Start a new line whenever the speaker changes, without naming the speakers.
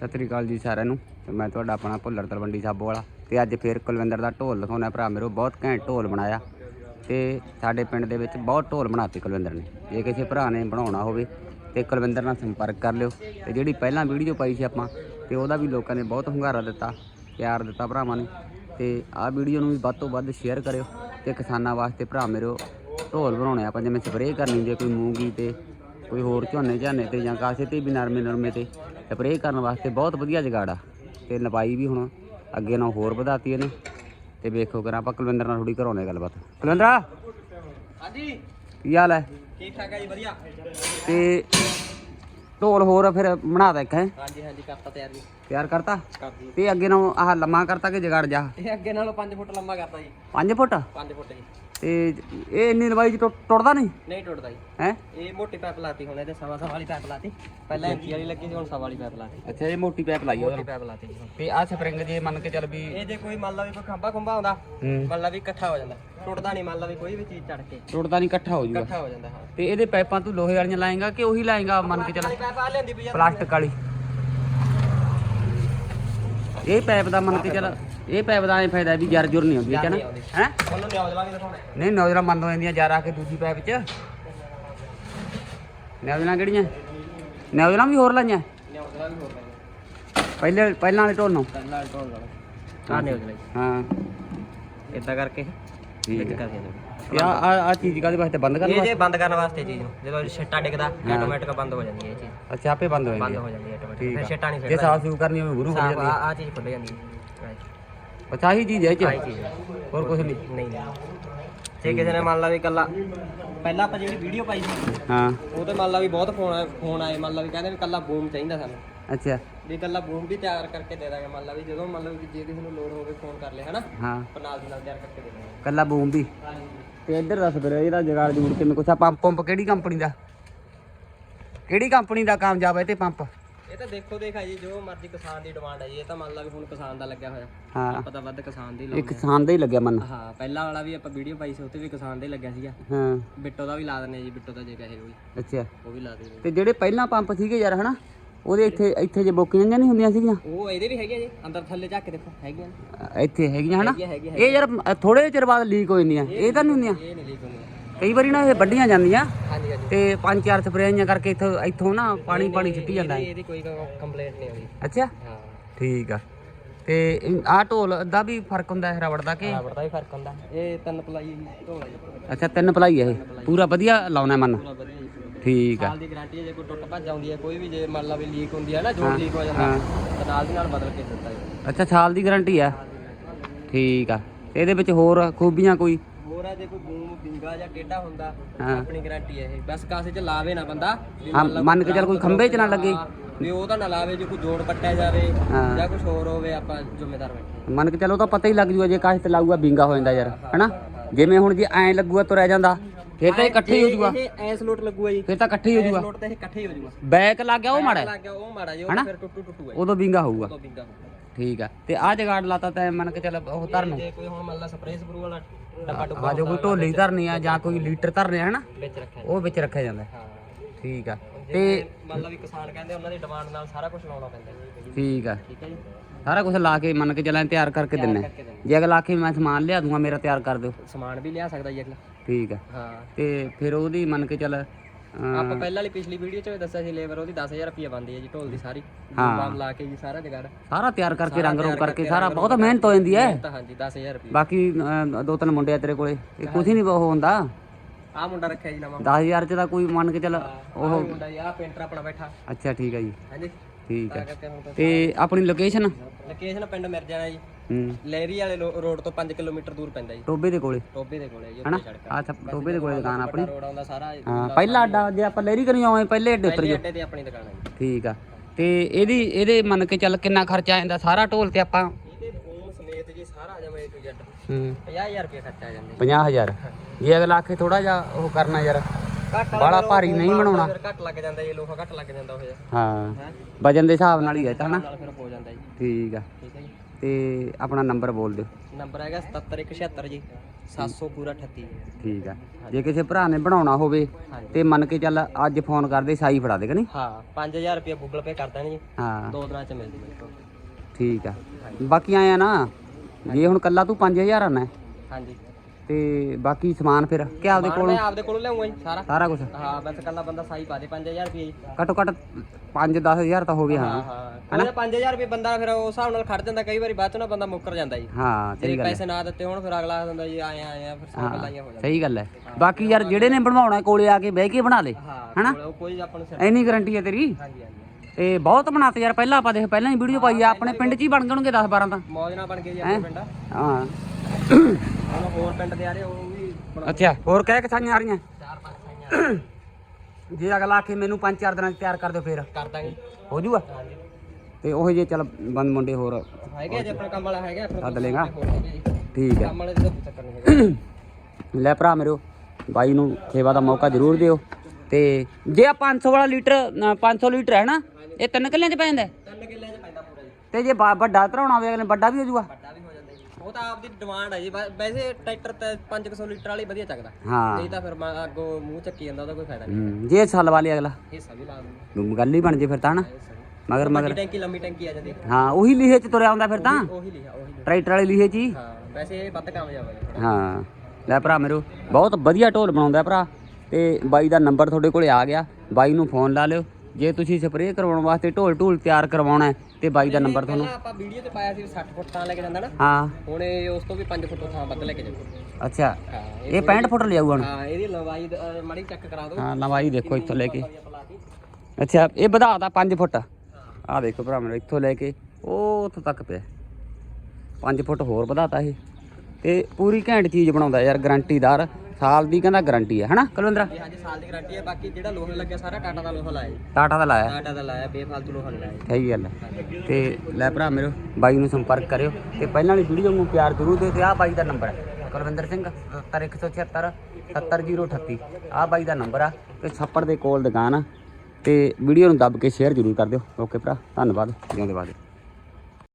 ਸਤਿ ਸ੍ਰੀ ਅਕਾਲ ਜੀ ਸਾਰਿਆਂ ਨੂੰ। ਤੇ ਮੈਂ ਤੁਹਾਡਾ ਆਪਣਾ ਭੁੱਲਰ ਤਲਵੰਡੀ ਸਾਬੋ ਵਾਲਾ। ਤੇ ਅੱਜ ਫੇਰ ਕੁਲਵਿੰਦਰ ਦਾ ਢੋਲ ਦਿਖਾਉਣਾ ਭਰਾ। ਮੇਰੇ ਬਹੁਤ ਘੈਂਟ ਢੋਲ ਬਣਾਇਆ। ਤੇ ਸਾਡੇ ਪਿੰਡ ਦੇ ਵਿੱਚ ਬਹੁਤ ਢੋਲ ਬਣਾਤੇ ਕੁਲਵਿੰਦਰ ਨੇ। ਜੇ ਕਿਸੇ ਭਰਾ ਨੇ ਬਣਾਉਣਾ ਹੋਵੇ ਤੇ ਕੁਲਵਿੰਦਰ ਨਾਲ ਸੰਪਰਕ ਕਰ ਲਿਓ। ਤੇ ਜਿਹੜੀ ਪਹਿਲਾਂ ਵੀਡੀਓ ਪਾਈ ਸੀ ਆਪਾਂ, ਤੇ ਉਹਦਾ ਵੀ ਲੋਕਾਂ ਨੇ ਬਹੁਤ ਹੁੰਗਾਰਾ ਦਿੱਤਾ, ਪਿਆਰ ਦਿੱਤਾ ਭਰਾਵਾਂ ਨੇ। ਤੇ ਆਹ ਵੀਡੀਓ ਨੂੰ ਵੀ ਵੱਧ ਤੋਂ ਵੱਧ ਸ਼ੇਅਰ ਕਰਿਓ। ਤੇ ਕਿਸਾਨਾਂ ਵਾਸਤੇ ਭਰਾ, ਮੇਰੇ ਢੋਲ ਬਣਾਉਣੇ ਆਪਾਂ। ਜਿਵੇਂ ਸਪਰੇਅ ਕਰਨੀ ਜੇ ਕੋਈ ਮੂੰਗੀ ਤੇ ਕੋਈ ਹੋਰ ਝੋਨੇ ਝਾਨੇ ਤੇ ਜਾਂ ਕਾਸੇ ਤੇ ਵੀ ਨਰਮੇ ਨਰਮੇ ਤੇ ਸਪਰੇਅ ਕਰਨ ਵਾਸਤੇ ਬਹੁਤ ਵਧੀਆ ਜਗਾੜ ਆ। ਤੇ ਲੰਬਾਈ ਵੀ ਹੁਣ ਅੱਗੇ ਨਾਲ ਹੋਰ ਵਧਾਤੀ ਇਹਨੇ। ਤੇ ਵੇਖੋ ਕਰਾਂ ਆਪਾਂ ਕੁਲਵਿੰਦਰ ਨਾਲ ਥੋੜੀ ਕਰਾਉਣੇ ਗੱਲਬਾਤ। ਕੁਲਵਿੰਦਰਾ!
ਹਾਂਜੀ।
ਕੀ ਹਾਲ ਹੈ?
ਠੀਕ ਠਾਕ ਹੈ ਜੀ ਵਧੀਆ।
ਤੇ ਢੋਲ ਹੋਰ ਫਿਰ ਬਣਾਦਾ ਇੱਕ ਹੈ?
ਹਾਂਜੀ ਹਾਂਜੀ ਕਰਤਾ ਤਿਆਰ ਜੀ।
ਤਿਆਰ ਕਰਤਾ? ਤੇ ਅੱਗੇ ਨਾਲ ਆਹ ਲੰਮਾ ਕਰਤਾ ਕਿ ਜਗਾੜ ਜਾ?
ਇਹ ਅੱਗੇ ਨਾਲੋਂ 5 ਫੁੱਟ ਲੰਮਾ ਕਰਤਾ ਜੀ।
5 ਫੁੱਟ?
5 ਫੁੱਟ ਜੀ।
ਤੇ ਇਹ ਇੰਨੀ ਲੰਬਾਈ ਚ ਟੁੱਟ- ਟੁੱਟਦਾ ਨਹੀਂ?
ਨਹੀਂ ਟੁੱਟਦਾ ਜੀ।
ਹੈ?
ਇਹ ਮੋਟੀ ਪਾਈਪ ਲਾਤੀ ਹੁਣ ਇਹਦੇ ਸਵਾ ਸਵਾ ਵਾਲੀ ਪਾਈਪ ਲਾਤੀ। ਪਹਿਲਾਂ ਇੰਚੀ ਵਾਲੀ ਲੱਗੀ ਸੀ ਹੁਣ ਸਵਾ ਵਾਲੀ ਪਾਈਪ ਲਾਤੀ।
ਅੱਛਾ ਇਹ ਮੋਟੀ ਪੈਪ ਲਾਈ
ਮੋਟੀ ਪਾਈਪ ਲਾਤੀ ਜੀ ਹੁਣ।
ਸਪਰਿੰਗ ਜੇ ਮੰਨ ਕੇ ਚੱਲ ਵੀ
ਇਹ ਜੇ ਕੋਈ ਮੰਨ ਲਾ ਵੀ ਕੋਈ ਖੰਭਾ ਖੁੰਭਾ ਆਉਂਦਾ
ਹੂੰ।
ਮੰਨ ਲਾ ਵੀ ਇਕੱਠਾ ਹੋ ਜਾਂਦਾ। ਟੁੱਟਦਾ ਨਹੀਂ ਮੰਨ ਲਾ ਵੀ ਕੋਈ ਵੀ ਚੀਜ਼ ਚੜ ਕੇ।
ਟੁੱਟਦਾ ਨਹੀਂ ਇਕੱਠਾ ਹੋ ਜਾਊਗਾ
ਇਕੱਠਾ ਹੋ ਜਾਂਦਾ ਹਾਂ।
ਤੇ ਇਹਦੇ ਪਾਈਪਾਂ ਤੂੰ ਲੋਹੇ ਵਾਲੀਆਂ ਲਾਏਗਾ ਕਿ ਉਹੀ ਲਾਏਗਾ ਮੰਨ ਕੇ ਚੱਲ?
ਵਾਲੀ ਪਾਈਪ ਆ ਲੈਂਦੀ ਪਈ ਆ।
ਪਲਾਸਟਿਕ ਵਾਲੀ। ਇਹ ਪਾਈਪ ਦਾ ਮੰਨ ਕੇ ਚੱਲ ਇਹ ਪਾਈਪ ਦਾ ਇਹ ਫਾਇਦਾ ਵੀ ਜਰ ਜੁਰ ਨਹੀਂ ਆਉਂਦੀ ਹੈ ਨਾ। ਹੈ?
ਦਿਖਾਉਣਾ
ਨਹੀਂ ਨੌਜਰਾਂ ਬੰਦ ਹੋ ਜਾਂਦੀਆਂ ਜਰ ਆ ਕੇ ਦੂਜੀ ਪਾਈਪ 'ਚ। ਨੌਜਰਾਂ ਕਿਹੜੀਆਂ? ਨੌਜਰਾਂ ਵੀ ਹੋਰ ਲਾਈਆਂ?
ਵੀ ਹੋਰ
ਪਹਿਲੇ ਪਹਿਲਾਂ ਵਾਲੇ ਢੋਲ ਨੂੰ?
ਪਹਿਲਾਂ ਢੋਲ ਲਾ ਆ ਨਿਆਜ਼ ਲਾ
ਹਾਂ।
ਇਦਾਂ ਕਰਕੇ।
ਠੀਕ ਹੈ। ਆ ਆ ਆ ਚੀਜ਼ ਕਾਦੇ ਵਾਸਤੇ? ਬੰਦ ਕਰਨ
ਇਹ
ਵਾਸਤੇ?
ਜੇ ਬੰਦ ਕਰਨ ਵਾਸਤੇ ਚੀਜ਼ ਨੂੰ। ਜਦੋਂ ਛੱਟਾ ਡਿੱਗਦਾ ਆਟੋਮੈਟਿਕ ਬੰਦ ਹੋ ਜਾਂਦੀ ਹੈ ਇਹ ਚੀਜ਼।
ਅੱਛਾ ਆਪੇ ਬੰਦ ਹੋ
ਬੰਦ
ਜਾਂਦੀ
ਹੋ ਜਾਂਦੀ ਹੈ ਆਟੋਮੈਟਿਕ।
ਠੀਕ
ਫਿਰ
ਆ।
ਛੱਟਾ ਨਹੀਂ
ਜੇ
ਫਿਰਦਾ
ਸਾਫ਼ ਸੂਫ ਕਰਨੀ ਹੋਵੇ ਗੁਰੂ ਹੋ
ਸਾਫ਼
ਜਾਂਦੀ
ਆ
ਹੈ
ਆ ਚੀਜ਼ ਖੁੱਲ ਜਾਂਦੀ ਹੈ।
ਅੱਛਾ ਆਹੀ ਚੀਜ਼ ਹੈ ਇਹ
ਆਹੀ
ਚ
ਚੀਜ਼ ਹੈ।
ਹੋਰ ਕੁਝ ਨਹੀਂ?
ਨਹੀਂ ਨਹੀਂ ਜੇ ਕਿਸੇ ਨੇ ਮੰਨ ਲਾ ਵੀ ਕੱਲਾ ਪਹਿਲਾਂ ਆਪਾਂ ਜਿਹੜੀ ਵੀਡੀਓ ਪਾਈ ਸੀ
ਹਾਂ।
ਉਹ ਤੇ ਮੰਨ ਲਾ ਵੀ ਬਹੁਤ ਫੋਨ ਆਏ ਫੋਨ ਆਏ। ਮੰਨ ਲਾ ਵੀ ਕਹਿੰਦੇ ਵੀ ਕੱਲਾ ਬੂਮ ਚਾਹੀਦਾ ਸਾਨੂੰ।
ਅੱਛਾ।
ਵੀ ਕੱਲਾ ਬੂਮ ਵੀ ਤਿਆਰ ਕਰਕੇ ਦੇ ਦਾਂਗੇ ਮੰਨ ਲਾ ਵੀ ਜਦੋਂ ਮੰਨ ਲਾ ਵੀ ਜੇ ਕਿਸੇ ਨੂੰ ਲੋੜ ਹੋਵੇ ਫੋਨ ਕਰ ਲੈ ਹਨਾ?
ਹਾਂ।
ਆਪਾਂ ਨਾਲ ਦੀ ਨਾਲ ਤਿਆਰ ਕਰਕੇ ਦੇ ਦਾਂਗੇ।
ਕੱਲਾ ਬੂਮ ਵੀ। ਤੇ ਇੱਧਰ ਦੱਸ ਫਿਰ ਇਹਦਾ ਜਗਾੜ ਜੂੜ ਕਿਵੇਂ ਕੁਛ ਆ ਪੰਪ ਪੰਪ ਕਿਹੜੀ ਕੰਪਨੀ ਦਾ? ਕਿਹੜੀ ਕੰਪਨੀ ਦਾ ਕਾਮਯਾਬ ਹੈ ਤੇ ਪੰਪ?
ਇਹ ਤਾਂ ਦੇਖੋ ਦੇਖਾ ਜੀ ਜੋ ਮਰਜ਼ੀ ਕਿਸਾਨ ਦੀ ਡਿਮਾਂਡ ਹੈ ਜੀ ਇਹ ਤਾਂ ਮੰਨ ਲਾ ਵੀ ਹੁਣ ਕਿਸਾਨ ਦਾ ਲੱਗਿਆ ਹੋਇਆ।
ਹਾਂ।
ਆਪਾਂ ਤਾਂ ਵੱਧ ਕਿਸਾਨ ਦੇ
ਇਹ
ਲਾਉਂਦੇ
ਕਿਸਾਨ ਦਾ ਹੀ ਲੱਗਿਆ ਮਨ।
ਹਾਂ ਪਹਿਲਾਂ ਵਾਲਾ ਵੀ ਆਪਾਂ ਵੀਡੀਓ ਪਾਈ ਸੀ ਉੱਤੇ ਵੀ ਕਿਸਾਨ ਦਾ ਲੱਗਿਆ ਸੀਗਾ।
ਹਾਂ।
ਬਿੱਟੋ ਦਾ ਵੀ ਲਾ ਦਿੰਦੇ ਜੀ ਬਿੱਟੋ ਦਾ ਜੇ ਕਹੇ ਉਹ ਵੀ
ਅੱਛਾ।
ਉਹ ਵੀ ਲਾ ਦੇ
ਤੇ ਜਿਹੜੇ ਪਹਿਲਾਂ ਪੰਪ ਸੀਗੇ ਯਾਰ ਹਨਾ? ਉਹਦੇ ਇੱਥੇ ਇੱਥੇ ਜੇ ਬੋਕੀਆਂ ਜਾਂ ਨਹੀਂ ਹੁੰਦੀਆਂ ਸੀਗੀਆਂ।
ਉਹ ਇਹਦੇ ਵੀ ਹੈਗੇ ਆ ਜੀ ਅੰਦਰ ਥੱਲੇ ਝੱਕ ਕੇ ਦੇਖੋ ਹੈਗੀਆਂ ਨੇ।
ਅ, ਇੱਥੇ ਹੈਗੀਆਂ ਹਨਾ?
ਹੈਗੀਆਂ ਹੈਗੀਆਂ
ਇਹ ਯਾਰ ਥੋੜੇ ਚਿਰ ਬਾਅਦ ਲੀਕ ਹੋ ਜਾਂਦੀਆਂ। ਇਹ ਤਾਂ ਨਹੀਂ ਹੁੰਦੀਆਂ।
ਇਹ ਨਹੀਂ ਲੀਕ ਹੁੰਦੀਆਂ।
ਕਈ ਵਾਰੀ ਨਾ ਇਹ ਵੱਡੀਆਂ ਜਾਂਦੀਆਂ।
ਹਾਂਜੀ ਹਾਂਜੀ।
ਤੇ ਪੰਜ ਚਾਰ ਸਪਰੇਆਂ ਕਰਕੇ ਇੱਥੋਂ ਇੱਥੋਂ ਨਾ ਪਾਣੀ ਪਾਣੀ ਛਿੱਟੀ ਜਾਂਦਾ ਹੈ।
ਇਹਦੀ ਕੋਈ ਕੰਪਲੇਂਟ ਨਹੀਂ ਆਉਂਦੀ।
ਅੱਛਾ?
ਹਾਂ।
ਠੀਕ ਆ। ਤੇ ਆਹ ਢੋਲ ਦਾ ਵੀ ਫ਼ਰਕ ਹੁੰਦਾ ਹੈ ਰਬੜ ਦਾ ਕਿ?
ਰਾਵੜ ਦਾ ਵੀ ਫ਼ਰਕ ਹੁੰਦਾ। ਇਹ ਤਿੰਨ ਪਲਾਈ ਢੋਲ ਹੈ ਜੀ।
ਅੱਛਾ ਤਿੰਨ ਪਲਾਈ ਹੈ ਇਹ। ਪੂਰਾ ਵਧੀਆ ਲਾਉਣਾ ਮਨ।
ਪੂਰਾ ਵਧੀਆ। ਜੀ
ਠੀਕ ਆ।
ਸਾਲ ਦੀ ਗਾਰੰਟੀ ਹੈ ਜੇ ਕੋਈ ਟੁੱਟ ਭੱਜ ਆਉਂਦੀ ਹੈ ਕੋਈ ਵੀ ਜੇ ਮੰਨ ਲਾ ਵੀ ਲੀਕ ਹੁੰਦੀ ਹੈ ਨਾ ਜੋ ਲੀਕ ਹੋ ਜਾਂਦਾ ਤਾਂ ਨਾਲ ਦੀ ਨਾਲ ਬਦਲ ਕੇ ਦਿੱਤਾ ਜੀ।
ਅੱਛਾ ਸਾਲ ਦੀ ਗਾਰੰਟੀ ਆ? ਠੀਕ ਆ। ਤੇ ਇਹਦੇ ਵਿੱਚ ਹੋਰ ਖੂਬੀਆਂ ਕੋਈ?
ਹੋਰ ਆ ਜੇ ਕੋਈ ਬੂਮ ਬਿੰਗਾ ਜਾਂ ਟੇਢਾ ਹੁੰਦਾ
ਹਾਂ।
ਆਪਣੀ ਗਾਰੰਟੀ ਹੈ ਇਹ। ਬਸ ਕਾਸੇ 'ਚ ਲਾਵੇ ਨਾ ਬੰਦਾ। ਵੀ
ਹਾਂ,
ਮੰਨ ਲਾ
ਮੰਨ ਕੇ ਚੱਲ ਕੋਈ ਖੰਭੇ 'ਚ ਨਾ ਲੱਗੇ।
ਹਾਂ, ਵੀ ਉਹ ਤਾਂ ਨਾ ਲਾਵੇ ਜੇ ਕੋਈ ਜੋੜ ਪੱਟਿਆ ਜਾਵੇ
ਹਾਂ।
ਜਾਂ ਕੁਝ ਹੋਰ ਹੋਵੇ ਆਪਾਂ ਜ਼ਿੰਮੇਦਾਰ ਬੈਠੇ
ਮੰਨ ਕੇ ਚੱਲੋ ਤਾਂ ਪਤਾ ਹੀ ਲੱਗ ਜੂਗਾ ਜੇ ਕਾਸ਼ ਤੇ ਲਾਊਗਾ ਬਿੰਗਾ ਹੋ ਜਾਂਦਾ ਯਾਰ ਹਨਾ? ਜਿਵੇਂ ਹੁਣ ਜੇ ਐਂ ਲੱਗੂਗਾ ਤੁਰਿਆ ਜਾਂਦਾ ਫਿਰ ਤਾਂ ਇਹ ਇਕੱਠੇ ਹੀ ਹੋ ਜੂਗਾ।
ਇਹ ਐਸ ਲੋਟ ਲੱਗੂਗਾ ਜੀ।
ਫਿਰ ਤਾਂ ਇਕੱਠੇ ਹੀ ਜੂਗਾ।
ਲੋਟ ਤੇ ਇਹ ਇਕੱਠੇ ਹੀ ਹੋ ਜੂਗਾ।
ਬੈਕ ਲੱਗ ਗਿਆ ਉਹ ਮਾੜਾ।
ਲੱਗ ਗਿਆ ਉਹ ਮਾੜਾ ਜੀ ਉਹ? ਫਿਰ ਟੁੱਟੂ ਟੁੱਟੂ ਹੈ
ਉਦੋਂ ਬਿੰਗਾ ਹੋਊਗਾ।
ਬਿੰਗਾ ਹੋਊਗਾ।
ਠੀਕ ਆ। ਤੇ ਆਹ ਜਗਾੜ ਲਾਤਾ ਤਾਂ ਮੰਨ ਕੇ ਚੱਲ ਉਹ ਧਰਨ।
ਜੇ ਕੋਈ ਹੁਣ ਮੰਨ ਲਾ ਸਪਰੇਅ ਸਪਰੂ ਵਾਲਾ ਡੱਬਾ ਡੁੱਬਾ
ਆ ਜੋ ਕੋਈ ਢੋਲੀ ਧਰਨੀ ਆ ਜਾਂ ਕੋਈ ਲੀਟਰ ਧਰਨੇ ਆ ਹਨਾ?
ਵਿੱਚ ਰੱਖਿਆ।
ਉਹ ਵਿੱਚ ਰੱਖਿਆ ਜਾਂਦਾ। ਹੈ। ਠੀਕ ਆ।
ਤੇ ਮੰਨ ਲਾ ਵੀ ਕਿਸਾਨ ਕਹਿੰਦੇ ਉਹਨਾਂ ਦੀ ਡਿਮਾਂਡ ਨਾਲ ਸਾਰਾ ਕੁਝ ਲਾਉਣਾ ਪੈਂਦਾ
ਠੀਕ ਆ।
ਠੀਕ ਹੈ ਜੀ।
ਸਾਰਾ ਕੁਝ ਲਾ ਕੇ ਮੰਨ ਕੇ ਚੱਲਾਂ ਤਿਆਰ ਕਰਕੇ ਦਿੰਨੇ। ਜੇ ਅਗਲਾ ਆਖੇ ਮੈਂ ਸਮਾਨ ਲਿਆ ਦੂੰਗਾ ਮੇਰਾ ਤਿਆਰ ਕਰ ਦਿਓ।
ਸਮਾਨ ਵੀ ਲਿਆ ਸਕਦਾ ਜੀ ਅਗਲਾ।
ਠੀਕ ਆ।
ਹਾਂ।
ਤੇ ਫਿਰ ਉਹਦੀ ਮੰਨ ਕੇ ਚੱਲ ਅਮ,
ਆਪਾਂ ਪਹਿਲਾਂ ਵਾਲੀ ਪਿਛਲੀ ਵੀਡੀਓ 'ਚ ਵੀ ਦੱਸਿਆ ਸੀ ਲੇਬਰ ਉਹਦੀ 10000 ਰੁਪਏ ਬੰਦੀ ਹੈ ਜੀ ਢੋਲ ਦੀ ਸਾਰੀ।
ਹਾਂ।
ਬਾਮ ਲਾ ਕੇ ਜੀ ਸਾਰਾ ਜਗਾੜ।
ਸਾਰਾ ਤਿਆਰ ਕਰਕੇ ਰੰਗ ਰੋਗ ਕਰਕੇ ਸਾਰਾ ਬਹੁਤ ਮਿਹਨਤ ਹੋ ਜਾਂਦੀ ਹੈ।
ਤਾਂ ਹਾਂਜੀ 10000 ਰੁਪਏ
ਬਾਕੀ ਅਮ, ਦੋ ਤਿੰਨ ਮੁੰਡੇ ਆ ਤੇਰੇ ਕੋਲੇ। ਇਹ ਕੁਝ ਨਹੀਂ ਉਹ ਹੁੰਦਾ।
ਆਹ ਮੁੰਡਾ ਰੱਖਿਆ ਜੀ ਨਵਾਂ।
10000 ਚ ਤਾਂ ਕੋਈ ਮੰਨ ਕੇ ਚੱਲ
ਉਹ ਮੁੰਡਾ ਜੀ ਪੇਂਟਰ ਆਪਣਾ ਬੈਠਾ।
ਅੱਛਾ ਠੀਕ ਹੈ ਜੀ।
ਹਾਂਜੀ।
ਠੀਕ
ਤਾਂ
ਹੈ।
ਕਰਕੇ ਹੁਣ ਤਾਂ
ਆਪਣੀ ਲੋਕੇਸ਼ਨ
ਲੋਕੇਸ਼ਨ ਪਿੰਡ ਮਿਰਜਾਣਾ ਜੀ।
ਹੂੰ।
ਲਹਿਰੀ ਵਾਲੇ ਲੋ- ਰੋਡ ਤੋਂ 5 ਕਿਲੋਮੀਟਰ ਦੂਰ ਪੈਂਦਾ ਜੀ।
ਟੋਬੇ ਦੇ ਕੋਲੇ?
ਟੋਬੇ ਦੇ ਕੋਲੇ ਜੀ
ਹਨਾ?
ਉੱਤੇ ਸੜਕ
ਆ। ਟੋਬੇ ਦੇ ਕੋਲੇ ਦੁਕਾਨ ਆਪਣੀ?
ਰੋਡ ਆਉਂਦਾ ਸਾਰਾ
ਹਾਂ ਪਹਿਲਾ ਅੱਡਾ ਜੇ। ਆਪਾਂ ਲੈਰੀ ਕਰੀ ਆਵੇਂ ਪਹਿਲੇ ਅੱਡੇ ਉੱਤਰ
ਪਹਿਲੇ
ਜਾਓ।
ਅੱਡੇ ਤੇ ਆਪਣੀ ਦੁਕਾਨ ਹੈ ਜੀ।
ਠੀਕ ਆ। ਤੇ ਇਹਦੀ ਇਹਦੇ ਮੰਨ ਕੇ ਚੱਲ ਕਿੰਨਾ ਖਰਚਾ ਆ ਜਾਂਦਾ? ਸਾਰਾ ਢੋਲ ਤੇ ਆਪਾਂ?
ਇਹਦੇ ਫੋਨ ਸਮੇਤ ਜੀ ਸਾਰਾ ਆ ਜਾਵੇ to Z
ਹੂੰ।
50000 ਰੁਪਏ ਖਰਚਾ ਆ ਜਾਂਦਾ
50000 ਜੇ ਅਗਲਾ ਆਖੇ ਥੋੜਾ ਜਿਹਾ ਉਹ ਕਰਨਾ ਯਾਰ। ਬਾਹਲਾ ਭਾਰੀ ਨਹੀਂ ਬਣਾਉਣਾ।
ਫਿਰ ਘੱਟ ਲੱਗ ਜਾਂਦਾ ਜੀ ਲੋਹਾ ਘੱਟ ਲੱਗ ਜਾਂਦਾ ਉਹ ਜਿਹਾ।
ਹਾਂ। ਵਜਨ ਦੇ ਹਿਸਾਬ ਨਾਲ ਹੀ ਹੈ ਤਾਂ
ਨਾਲ ਫਿਰ ਹੋ ਜਾਂਦਾ ਜੀ।
ਠੀਕ ਆ।
ਠੀਕ ਹੈ ਜੀ।
ਤੇ ਆਪਣਾ ਨੰਬਰ ਬੋਲ ਦਿਓ।
ਨੰਬਰ ਹੈਗਾ 77176 ਜੀ 700 ਪੂਰਾ 38
ਠੀਕ ਆ। ਜੇ ਕਿਸੇ ਭਰਾ ਨੇ ਬਣਾਉਣਾ ਹੋਵੇ ਤੇ ਮੰਨ ਕੇ ਚੱਲ ਅੱਜ ਫੋਨ ਕਰਦੇ ਸਾਈ ਫੜਾ ਦੇ ਕਿ ਨਹੀਂ?
ਹਾਂ 5000 ਰੁਪਏ ਗੂਗਲ ਪੇ ਕਰ ਦੇਣ ਜੀ।
ਹਾਂ।
ਦੋ ਦਿਨਾਂ ਚ ਮਿਲ ਜੂਗਾ।
ਠੀਕ ਆ। ਬਾਕੀ ਆਇਆ ਨਾ ਜੇ ਹੁਣ ਕੱਲਾ ਤੂੰ 5000 ਆਣਾ
ਹਾਂਜੀ।
ਤੇ ਬਾਕੀ ਸਮਾਨ ਫਿਰ ਕਿ ਆਪਦੇ ਕੋਲ?
ਮੈਂ ਆਪਦੇ ਕੋਲੋਂ ਲਿਆਉਂਗਾ ਜੀ ਸਾਰਾ।
ਸਾਰਾ ਕੁਝ
ਹਾਂ ਬਸ ਕੱਲਾ ਬੰਦਾ ਸਾਈ ਪਾ ਦੇ 5000 ਰੁਪਏ ਜੀ।
ਘੱਟੋ ਘੱਟ 5-10000 ਤਾਂ ਹੋ ਗਿਆ
ਹਾਂ।
ਹਾਂ
ਹਾਂ। ਉਹਦੇ 5000 ਰੁਪਏ ਬੰਦਾ ਫਿਰ ਉਸ ਹਿਸਾਬ ਨਾਲ ਖੜ ਜਾਂਦਾ ਕਈ ਵਾਰੀ ਬਾਅਦ ਚ ਨਾ ਬੰਦਾ ਮੁੱਕਰ ਜਾਂਦਾ ਜੀ।
ਹਾਂ ਸਹੀ ਗੱਲ ਹੈ।
ਪੈਸੇ ਨਾ ਦਿੱਤੇ ਹੋਣ ਫਿਰ ਅਗਲਾ ਦਿੰਦਾ ਜੀ ਆਏ ਆਏ ਆ ਫਿਰ ਸੌ ਗੱਲਾਂ ਹੀ ਜਾਂਦੀਆਂ।
ਸਹੀ ਗੱਲ ਹੈ। ਬਾਕੀ ਯਾਰ ਜਿਹੜੇ ਨੇ ਬਣਵਾਉਣਾ ਕੋਲੇ ਆ ਕੇ ਬਹਿ ਕੇ ਬਣਾ ਲੇ ਹਨਾ?
ਕੋਈ ਆਪਾਂ ਨੂੰ
ਐਨੀ ਗਾਰੰਟੀ ਹੈ ਤੇਰੀ?
ਹਾਂਜੀ ਹਾਂਜੀ
ਤੇ ਬਹੁਤ ਬਣਾਤੇ ਯਾਰ ਪਹਿਲਾਂ ਆਪਾਂ ਦੇਖ ਪਹਿਲਾਂ ਹੀ ਵੀਡੀਓ ਪਾਈ ਆ ਆਪਣੇ ਪਿੰਡ 'ਚ ਹੀ ਬਣ ਗਣਗੇ 10 12 ਤਾਂ।
ਮੌਜ ਨਾਲ ਬਣ ਗਏ ਜੀ ਆਪਣੇ ਪਿੰਡ।
ਹਾਂ।
ਹੁਣ ਹੋਰ ਪਿੰਡ ਦੇ ਆ ਰਹੇ ਉਹ ਵੀ ਬਣਾ-
ਅੱਛਾ ਹੋਰ ਕਹਿ ਕਿਥਾਂ ਆ ਰਹੀਆਂ?
ਚਾਰ ਪੰਜ ਸਾਈਆਂ
ਜੇ ਅਗਲਾ ਆਖੇ ਮੈਨੂੰ 5-4 ਦਿਨਾਂ 'ਚ ਤਿਆਰ ਕਰ ਦਿਓ ਫੇਰ।
ਕਰ ਦਾਂਗੇ।
ਹੋ ਜੂਗਾ?
ਹਾਂਜੀ।
ਤੇ ਉਹ ਜੇ ਚੱਲ ਬੰਦ ਮੁੰਡੇ ਹੋਰ
ਹੈਗੇ ਜੀ ਆਪਣਾ ਕੰਮ ਵਾਲਾ ਹੈਗਾ
ਸੱਦ ਲੇਗਾ। ਠੀਕ ਹੈ।
ਕੰਮ ਵਾਲੇ ਦੀ ਤਾਂ ਕੋਈ ਚੱਕਰ ਨਹੀਂ ਹੈਗਾ।
ਲੈ ਭਰਾ ਮੇਰੋ ਬਾਈ ਨੂੰ ਸੇਵਾ ਦਾ ਮੌਕਾ ਜ਼ਰੂਰ ਦਿਓ। ਤੇ ਜੇ ਆ 500 ਵਾਲਾ ਲੀਟਰ ਅ, 500 ਲੀਟਰ ਹੈ ਨਾ ਇਹ ਤਿੰਨ ਕਿੱਲਿਆਂ 'ਚ ਪੈ ਜਾਂਦਾ?
ਤਿੰਨ ਕਿੱਲੇ ਚ ਪੈਂਦਾ ਪੂਰਾ
ਤੇ ਜੇ ਵੱਡਾ ਧਰਾਉਣਾ ਹੋਵੇ ਅਗਲੇ ਵੱਡਾ ਵੀ ਹੋ ਜੂਗਾ।
ਉਹ ਤਾਂ ਆਪਦੀ ਡਿਮਾਂਡ ਹੈ ਜੀ। ਵੈ- ਵੈਸੇ ਟਰੈਕਟਰ ਤੇ 500 ਲੀਟਰ ਵਾਲੀ ਵਧੀਆ ਚੱਕਦਾ।
ਹਾਂ।
ਨਹੀਂ ਤਾਂ ਫਿਰ ਮੈਂ ਅੱਗੋਂ ਮੂੰਹ ਚੱਕੀ ਜਾਂਦਾ ਉਹਦਾ ਕੋਈ ਫਾਇਦਾ ਨਹੀਂ।
ਹੂੰ, ਜੇ ਸਾਲ ਵਾਲੀ ਅਗਲਾ।
ਹਿੱਸਾ ਵੀ ਲਾ ਦਿੰਦੇ
ਗੱਲ ਹੀ ਬਣ ਜੇ ਫਿਰ ਤਾਂ ਨਾ।
ਹਿੱਸਾ ਵੀ।
ਮਗਰ
ਵੱਡੀ
ਮਗਰ।
ਟੈਂਕੀ ਲੰਮੀ ਟੈਂਕੀ ਆ ਜਾਂਦੀ
ਹਾਂ ਉਹੀ ਲੀਹੇ 'ਚ ਤੁਰਿਆ ਆਉਂਦਾ ਫਿਰ ਤਾਂ।
ਉਹੀ ਲਿਖਿਆ ਉਹੀ ਲਿਖਿਆ।
ਟਰੈਕਟਰ ਵਾਲੇ ਲੀਹੇ 'ਚ ਹੀ।
ਹਾਂ ਵੈਸੇ ਇਹ ਵੱਧ ਕਾਮਯਾਬ ਹੈ ਜੀ ਥੋੜ੍ਹਾ।
ਹਾਂ। ਲੈ ਭਰਾ ਮੇਰੋ ਬਹੁਤ ਵਧੀਆ ਢੋਲ ਬਣਾਉਂਦਾ ਭਰਾ। ਤੇ ਬਾਈ ਦਾ ਨੰਬਰ ਤੁਹਾਡੇ ਕੋਲੇ ਆ ਗਿਆ। ਬਾਈ ਨੂੰ ਫੋਨ ਲਾ ਲਿਓ। ਜੇ ਤੁਸੀਂ ਸਪਰੇਅ ਕਰਵਾਉਣ ਵਾਸਤੇ ਢੋਲ ਢੋਲ ਤਿਆਰ ਕਰਵਾਉਣਾ ਹੈ ਤੇ ਬਾਈ ਦਾ ਨੰਬਰ ਤੁਹਾਨੂੰ?
ਪਹਿਲਾਂ ਆਪਾਂ ਵੀਡੀਓ ਤੇ ਪਾਇਆ ਸੀ 60 ਫੁੱਟ ਥਾਂ ਲੈ ਕੇ ਜਾਂਦਾ ਨਾ।
ਹਾਂ।
ਹੁਣ ਇਹ ਉਸ ਤੋਂ ਵੀ 5 ਫੁੱਟ ਥਾਂ ਵੱਧ ਲੈ ਕੇ ਜਾਊ
ਅੱਛਾ।
ਹਾਂ ਇਹ
ਇਹ 65 ਫੁੱਟ ਲਿਆਊ ਹੁਣ?
ਹਾਂ ਇਹਦੀ ਲੰਬਾਈ ਦ- ਮਾੜੀ ਚੈੱਕ ਕਰਾ ਦਿਓ।
ਹਾਂ ਲੰਬਾਈ ਦੇਖੋ ਇੱਥੋਂ ਲੈ ਕੇ। ਅੱਛਾ ਇਹ ਵਧਾਤਾ 5 ਫੁੱਟ। ਆਹ ਦੇਖੋ ਭਰਾ ਮੇਰੇ ਇੱਥੋਂ ਲੈ ਕੇ ਉਹ ਉੱਥੋਂ ਤੱਕ ਪਿਆ। 5 ਫੁੱਟ ਹੋਰ ਵਧਾਤਾ ਇਹ। ਤੇ ਪੂਰੀ ਘੈਂਟ ਚੀਜ਼ ਬਣਾਉਂਦਾ ਯਾਰ ਗਾਰੰਟੀਦਾਰ। ਸਾਲ ਦੀ ਕਹਿੰਦਾ ਗਾਰੰਟੀ ਹੈ ਹਨਾ? ਕੁਲਵਿੰਦਰਾ?
ਇਹ ਹਾਂਜੀ ਸਾਲ ਦੀ ਗਾਰੰਟੀ ਹੈ ਬਾਕੀ ਜਿਹੜਾ ਲੋਹਾ ਲੱਗਿਆ ਸਾਰਾ ਟਾਟਾ ਦਾ ਲੋਹਾ ਲਾਇਆ ਜੀ।
ਟਾਟਾ ਦਾ ਲਾਇਆ?
ਟਾਟਾ ਦਾ ਲਾਇਆ ਬੇਫਾਲਤੂ ਲੋਹਾ ਨਹੀਂ ਲਾਇਆ ਜੀ।
ਸਹੀ ਗੱਲ ਹੈ ਤੇ ਲੈ ਭਰਾ ਮੇਰੇ ਬਾਈ ਨੂੰ ਸੰਪਰਕ ਕਰਿਓ। ਤੇ ਪਹਿਲਾਂ ਵਾਲੀ ਵੀਡੀਓ ਨੂੰ ਪਿਆਰ ਜ਼ਰੂਰ ਦਿਓ ਤੇ ਆਹ ਬਾਈ ਦਾ ਨੰਬਰ ਹੈ ਕੁਲਵਿੰਦਰ ਸਿੰਘ 7176 70038 ਆਹ ਬਾਈ ਦਾ ਨੰਬਰ ਆ ਤੇ ਛੱਪੜ ਦੇ ਕੋਲ ਦੁਕਾਨ ਆ। ਤੇ ਵੀਡੀਓ ਨੂੰ ਦੱਬ ਕੇ ਸ਼ੇਅਰ ਜ਼ਰੂਰ ਕਰ ਦਿਓ। ਓਕੇ ਭਰਾ ਧੰਨਵਾਦ। ਜਿਉਂਦੇ ਬਾਦ